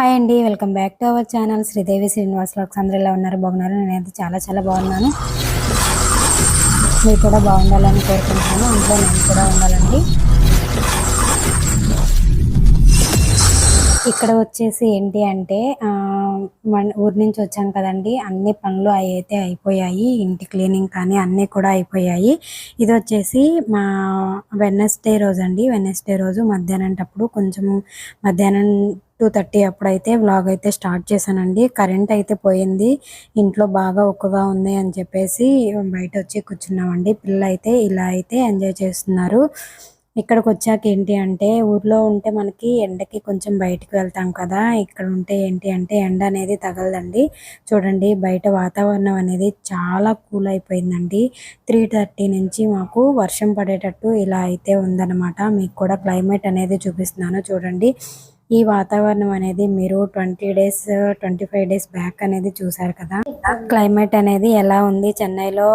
Hi అండి welcome back to our channel. Sridevi Srinivas vlogs అందరూ ఎలా ఉన్నారు? బాగున్నారు? నేనైతే చాలా చాలా బాగున్నాను. మీరు కూడా బాగుండాలని కోరుకుంటున్నాను. అందులో నేను కూడా ఉండాలండి. ఇక్కడ వచ్చేసి ఏంటి అంటే మన ఊరి నుంచి వచ్చాం కదండి. అన్ని పనులు అయితే అయిపోయాయి. ఇంటి క్లీనింగ్ కానీ అన్నీ కూడా అయిపోయాయి. ఇది వచ్చేసి మా వెన్నెస్డే రోజు అండి వెన్నెస్డే రోజు మధ్యాహ్నం కొంచెం మధ్యాహ్నం టూ థర్టీ అప్పుడైతే వ్లాగ్ అయితే స్టార్ట్ చేశానండి. కరెంట్ అయితే పోయింది. ఇంట్లో బాగా ఒక్కగా ఉంది అని చెప్పేసి బయట వచ్చి కూర్చున్నామండి. పిల్లలు అయితే ఇలా అయితే ఎంజాయ్ చేస్తున్నారు. ఇక్కడికి వచ్చాక ఏంటి అంటే ఊర్లో ఉంటే మనకి ఎండకి కొంచెం బయటకు వెళ్తాం కదా. ఇక్కడ ఉంటే ఏంటి అంటే ఎండ అనేది తగలదండి. చూడండి బయట వాతావరణం అనేది చాలా కూల్ అయిపోయిందండి. త్రీ థర్టీ నుంచి మాకు వర్షం పడేటట్టు ఇలా అయితే ఉందన్నమాట. మీకు కూడా క్లైమేట్ అనేది చూపిస్తున్నాను చూడండి. ఈ వాతావరణం అనేది మీరు twenty days twenty five days back అనేది చూసారు కదా. క్లైమేట్ అనేది ఎలా ఉంది? చెన్నైలో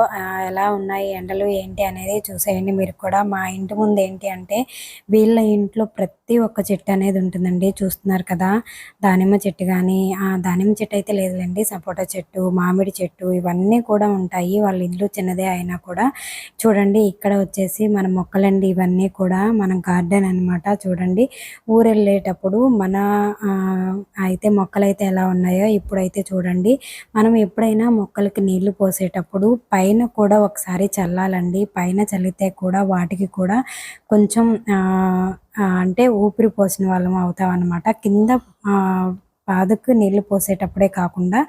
ఎలా ఉన్నాయి? ఎండలు ఏంటి అనేది చూసేయండి. మీరు కూడా మా ఇంటి ముందు ఏంటి అంటే వీళ్ళ ఇంట్లో ప్రతి ఒక్క చెట్టు అనేది ఉంటుందండి. చూస్తున్నారు కదా. దానిమ్మ చెట్టు కానీ ఆ దానిమ్మ చెట్టు అయితే లేదులేండి. సపోటా చెట్టు మామిడి చెట్టు ఇవన్నీ కూడా ఉంటాయి. వాళ్ళ ఇల్లు చిన్నదే అయినా కూడా. చూడండి ఇక్కడ వచ్చేసి మన మొక్కలండి ఇవన్నీ కూడా. మన గార్డెన్ అనమాట చూడండి ఊరెళ్ళేటప్పుడు మన అయితే మొక్కలు అయితే ఎలా ఉన్నాయో ఇప్పుడైతే చూడండి. మనం ఎప్పుడైనా మొక్కలకి నీళ్ళు పోసేటప్పుడు పైన కూడా ఒకసారి చల్లాలండి. పైన చల్లితే కూడా వాటికి కూడా కొంచెం అంటే ఊపిరి పోసిన వాళ్ళం అవుతాం అనమాట కింద పాదకు నీళ్ళు పోసేటప్పుడే కాకుండా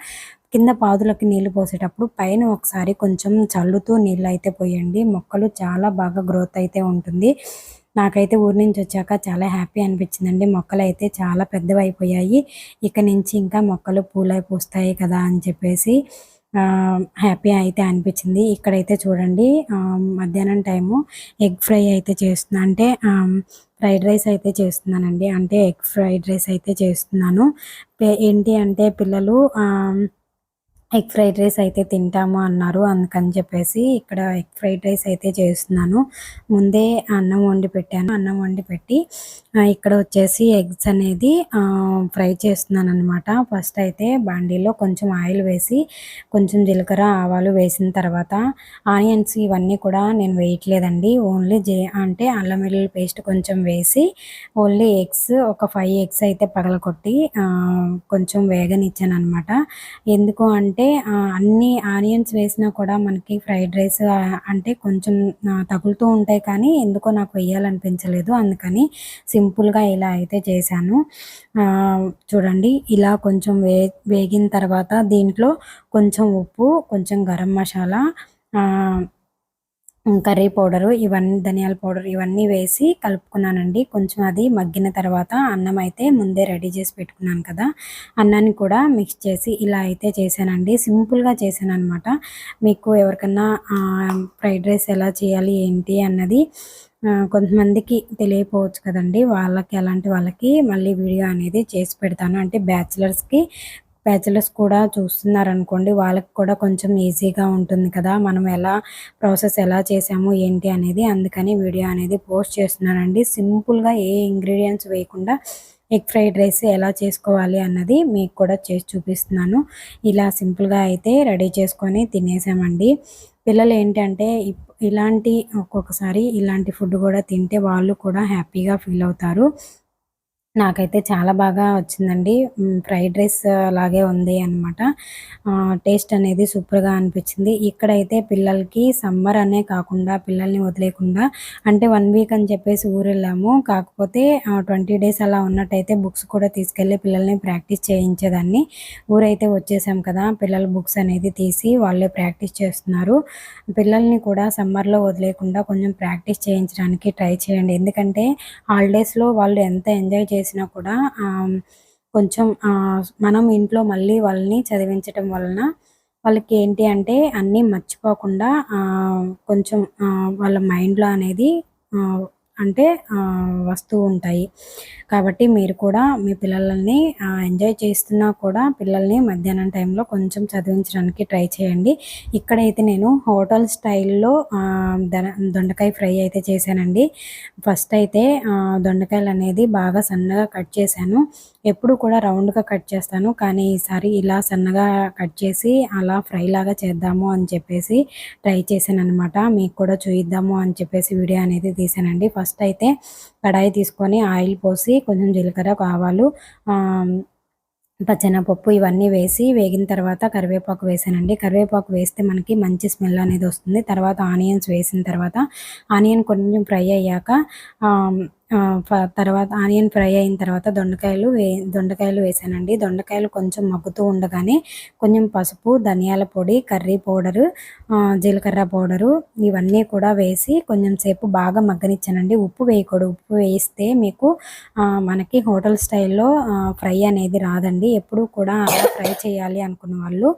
కింద పాదులకి నీళ్ళు పోసేటప్పుడు పైన ఒకసారి కొంచెం చల్లుతూ నీళ్ళు అయితే పోయండి. మొక్కలు చాలా బాగా గ్రోత్ అయితే ఉంటుంది. నాకైతే ఊరి నుంచి వచ్చాక చాలా హ్యాపీ అనిపించిందండి. మొక్కలు అయితే చాలా పెద్దవి అయిపోయాయి ఇక నుంచి ఇంకా మొక్కలు పూలై పూస్తాయి కదా అని చెప్పేసి హ్యాపీ అయితే అనిపించింది. ఇక్కడైతే చూడండి మధ్యాహ్నం టైము ఎగ్ ఫ్రై అయితే చేస్తున్నా అంటే ఫ్రైడ్ రైస్ అయితే చేస్తున్నానండి. అంటే ఎగ్ ఫ్రైడ్ రైస్ అయితే చేస్తున్నాను. ఏంటి అంటే పిల్లలు ఎగ్ ఫ్రైడ్ రైస్ అయితే తింటాము అన్నారు. అందుకని చెప్పేసి ఇక్కడ ఎగ్ ఫ్రైడ్ రైస్ అయితే చేస్తున్నాను. ముందే అన్నం వండి పెట్టాను. అన్నం వండి పెట్టి ఇక్కడ వచ్చేసి ఎగ్స్ అనేది ఫ్రై చేస్తున్నాను అనమాట ఫస్ట్ అయితే బాండీలో కొంచెం ఆయిల్ వేసి కొంచెం జీలకర్ర ఆవాలు వేసిన తర్వాత ఆనియన్స్ ఇవన్నీ కూడా నేను వేయట్లేదండి. ఓన్లీ జే అంటే అల్లం వెల్లుల్లి పేస్ట్ కొంచెం వేసి ఓన్లీ ఎగ్స్ ఒక ఫైవ్ ఎగ్స్ అయితే పగలకొట్టి కొంచెం వేగనిచ్చాను అనమాట ఎందుకు అంటే అంటే అన్ని ఆనియన్స్ వేసినా కూడా మనకి ఫ్రైడ్ రైస్ అంటే కొంచెం తగులుతూ ఉంటాయి కానీ ఎందుకో నాకు వేయాలనిపించలేదు. అందుకని సింపుల్గా ఇలా అయితే చేశాను. చూడండి ఇలా కొంచెం వే వేగిన తర్వాత దీంట్లో కొంచెం ఉప్పు కొంచెం గరం మసాలా కర్రీ పౌడరు ఇవన్నీ ధనియాల పౌడర్ ఇవన్నీ వేసి కలుపుకున్నానండి. కొంచెం అది మగ్గిన తర్వాత అన్నం అయితే ముందే రెడీ చేసి పెట్టుకున్నాను కదా. అన్నాన్ని కూడా మిక్స్ చేసి ఇలా అయితే చేశానండి. సింపుల్గా చేశాను అనమాట మీకు ఎవరికన్నా ఫ్రైడ్ రైస్ ఎలా చేయాలి ఏంటి అన్నది కొంతమందికి తెలియకపోవచ్చు కదండి. వాళ్ళకి అలాంటి వాళ్ళకి మళ్ళీ వీడియో అనేది చేసి పెడతాను. అంటే బ్యాచిలర్స్కి బ్యాచిలర్స్ కూడా చూస్తున్నారు అనుకోండి వాళ్ళకి కూడా కొంచెం ఈజీగా ఉంటుంది కదా. మనం ఎలా ప్రాసెస్ ఎలా చేసాము ఏంటి అనేది అందుకని వీడియో అనేది పోస్ట్ చేస్తున్నానండి. సింపుల్గా ఏ ఇంగ్రీడియంట్స్ వేయకుండా ఎగ్ ఫ్రైడ్ రైస్ ఎలా చేసుకోవాలి అన్నది మీకు కూడా చేసి చూపిస్తున్నాను. ఇలా సింపుల్గా అయితే రెడీ చేసుకొని తినేసామండి. పిల్లలు ఏంటంటే ఇలాంటి ఒక్కొక్కసారి ఇలాంటి ఫుడ్ కూడా తింటే వాళ్ళు కూడా హ్యాపీగా ఫీల్ అవుతారు. నాకైతే చాలా బాగా వచ్చిందండి. ఫ్రైడ్ రైస్ లాగే ఉంది అనమాట టేస్ట్ అనేది సూపర్గా అనిపించింది. ఇక్కడైతే పిల్లలకి సమ్మర్ అనే కాకుండా పిల్లల్ని వదిలేకుండా అంటే వన్ వీక్ అని చెప్పేసి ఊరు వెళ్ళాము కాకపోతే ట్వంటీ డేస్ అలా ఉన్నట్టయితే బుక్స్ కూడా తీసుకెళ్ళి పిల్లల్ని ప్రాక్టీస్ చేయించేదాన్ని. ఊరైతే వచ్చేసాం కదా పిల్లల బుక్స్ అనేది తీసి వాళ్ళే ప్రాక్టీస్ చేస్తున్నారు. పిల్లల్ని కూడా సమ్మర్లో వదిలేకుండా కొంచెం ప్రాక్టీస్ చేయించడానికి ట్రై చేయండి. ఎందుకంటే హాలిడేస్లో వాళ్ళు ఎంత ఎంజాయ్ చేసి చేసినా కూడా కొంచెం మనం ఇంట్లో మళ్ళీ వాళ్ళని చదివించటం వలన వాళ్ళకి ఏంటి అంటే అన్నీ మర్చిపోకుండా కొంచెం వాళ్ళ మైండ్లో అనేది అంటే వస్తూ ఉంటాయి. కాబట్టి మీరు కూడా మీ పిల్లలని ఎంజాయ్ చేస్తున్నా కూడా పిల్లల్ని మధ్యాహ్నం టైంలో కొంచెం చదివించడానికి ట్రై చేయండి. ఇక్కడైతే నేను హోటల్ స్టైల్లో దొండకాయ ఫ్రై అయితే చేశానండి. ఫస్ట్ అయితే దొండకాయలు అనేది బాగా సన్నగా కట్ చేశాను. ఎప్పుడు కూడా రౌండ్గా కట్ చేస్తాను. కానీ ఈసారి ఇలా సన్నగా కట్ చేసి అలా ఫ్రై లాగా చేద్దాము అని చెప్పేసి ట్రై చేశాను అనమాట మీకు కూడా చూయిద్దాము అని చెప్పేసి వీడియో అనేది తీసానండి ఫస్ట్ ఫస్ట్ అయితే కడాయి తీసుకొని ఆయిల్ పోసి కొంచెం జీలకర్ర ఆవాలు పచ్చెనపప్పు ఇవన్నీ వేసి వేగిన తర్వాత కరివేపాకు వేసానండి. కరివేపాకు వేస్తే మనకి మంచి స్మెల్ అనేది వస్తుంది. తర్వాత ఆనియన్స్ వేసిన తర్వాత ఆనియన్ కొంచెం ఫ్రై అయ్యాక తర్వాత ఆనియన్ ఫ్రై అయిన తర్వాత దొండకాయలు వే దొండకాయలు వేసానండి. దొండకాయలు కొంచెం మగ్గుతూ ఉండగానే కొంచెం పసుపు ధనియాల పొడి కర్రీ పౌడరు జీలకర్ర పౌడరు ఇవన్నీ కూడా వేసి కొంచెం సేపు బాగా మగ్గనిచ్చానండి. ఉప్పు వేయకూడదు. ఉప్పు వేస్తే మీకు మనకి హోటల్ స్టైల్లో ఫ్రై అనేది రాదండి. ఎప్పుడు కూడా అలా ఫ్రై చేయాలి అనుకున్న వాళ్ళు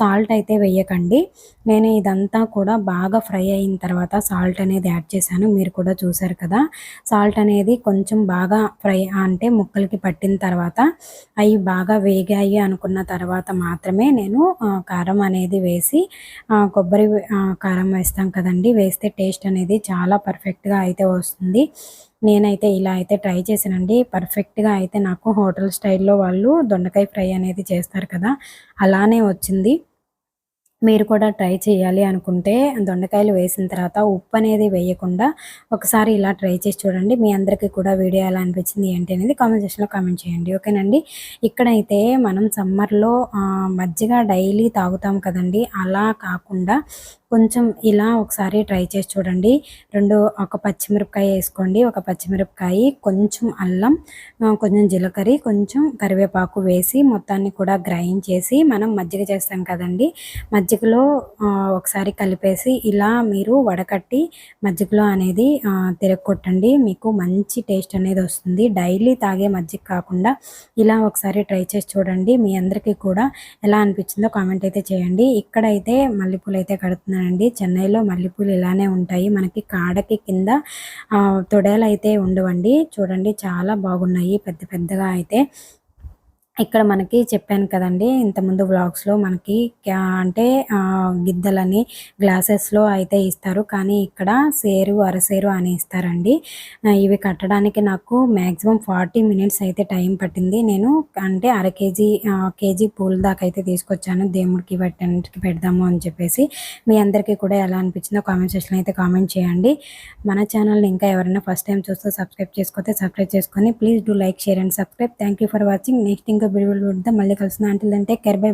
సాల్ట్ అయితే వేయకండి. నేను ఇదంతా కూడా బాగా ఫ్రై అయిన తర్వాత సాల్ట్ అనేది యాడ్ చేశాను. మీరు కూడా చూసారు కదా. సాల్ట్ అనేది అనేది కొంచెం బాగా ఫ్రై అంటే ముక్కలకి పట్టిన తర్వాత అవి బాగా వేగాయి అనుకున్న తర్వాత మాత్రమే నేను కారం అనేది వేసి కొబ్బరి కారం వేస్తాం కదండి. వేస్తే టేస్ట్ అనేది చాలా పర్ఫెక్ట్గా అయితే వస్తుంది. నేనైతే ఇలా అయితే ట్రై చేశానండి. పర్ఫెక్ట్గా అయితే నాకు హోటల్ స్టైల్లో వాళ్ళు దొండకాయ ఫ్రై అనేది చేస్తారు కదా అలానే వచ్చింది. మీరు కూడా ట్రై చేయాలి అనుకుంటే దొండకాయలు వేసిన తర్వాత ఉప్పు అనేది వేయకుండా ఒకసారి ఇలా ట్రై చేసి చూడండి. మీ అందరికీ కూడా వీడియో ఎలా అనిపించింది ఏంటి అనేది కామెంట్ సెక్షన్లో కామెంట్ చేయండి. ఓకేనండి? ఇక్కడైతే మనం సమ్మర్లో మజ్జిగ డైలీ తాగుతాం కదండి. అలా కాకుండా కొంచెం ఇలా ఒకసారి ట్రై చేసి చూడండి. రెండు ఒక పచ్చిమిరపకాయ వేసుకోండి. ఒక పచ్చిమిరపకాయ కొంచెం అల్లం కొంచెం జీలకర్ర కొంచెం కరివేపాకు వేసి మొత్తాన్ని కూడా గ్రైండ్ చేసి మనం మజ్జిగ చేస్తాం కదండి. మజ్జిగలో ఒకసారి కలిపేసి ఇలా మీరు వడకట్టి మజ్జిగలో అనేది ఆ, తిరగొట్టండి మీకు మంచి టేస్ట్ అనేది వస్తుంది. డైలీ తాగే మజ్జిగ కాకుండా ఇలా ఒకసారి ట్రై చేసి చూడండి. మీ అందరికీ కూడా ఎలా అనిపించిందో కామెంట్ అయితే చేయండి. ఇక్కడైతే మల్లెపూలు అయితే కడుతున్నానండి. చెన్నైలో మల్లెపూలు ఇలానే ఉంటాయి. మనకి కాడకి కింద తొడేలు అయితే ఉండవండి. చూడండి చాలా బాగున్నాయి. పెద్ద పెద్దగా అయితే. ఇక్కడ మనకి చెప్పాను కదండి ఇంతకుముందు వ్లాగ్స్లో మనకి అంటే గిద్దలని గ్లాసెస్లో అయితే ఇస్తారు. కానీ ఇక్కడ సేరు అరసేరు అని ఇస్తారండి. ఇవి కట్టడానికి నాకు మ్యాక్సిమం ఫార్టీ మినిట్స్ అయితే టైం పట్టింది. నేను అంటే అర కేజీ కేజీ పూల దాకా అయితే తీసుకొచ్చాను. దేవుడికి పెట్టడానికి పెడదాము అని చెప్పేసి. మీ అందరికీ కూడా ఎలా అనిపించిందో కామెంట్ సెక్షన్ అయితే కామెంట్ చేయండి. మన ఛానల్ని ఇంకా ఎవరైనా ఫస్ట్ టైం చూస్తే సబ్స్క్రైబ్ చేసుకోతే సబ్స్క్రైబ్ చేసుకొని please do like share and subscribe. Thank you for watching. Next ఇంకా వీడియో మళ్ళీ కలుస్తున్నా అంటే కేర్ బై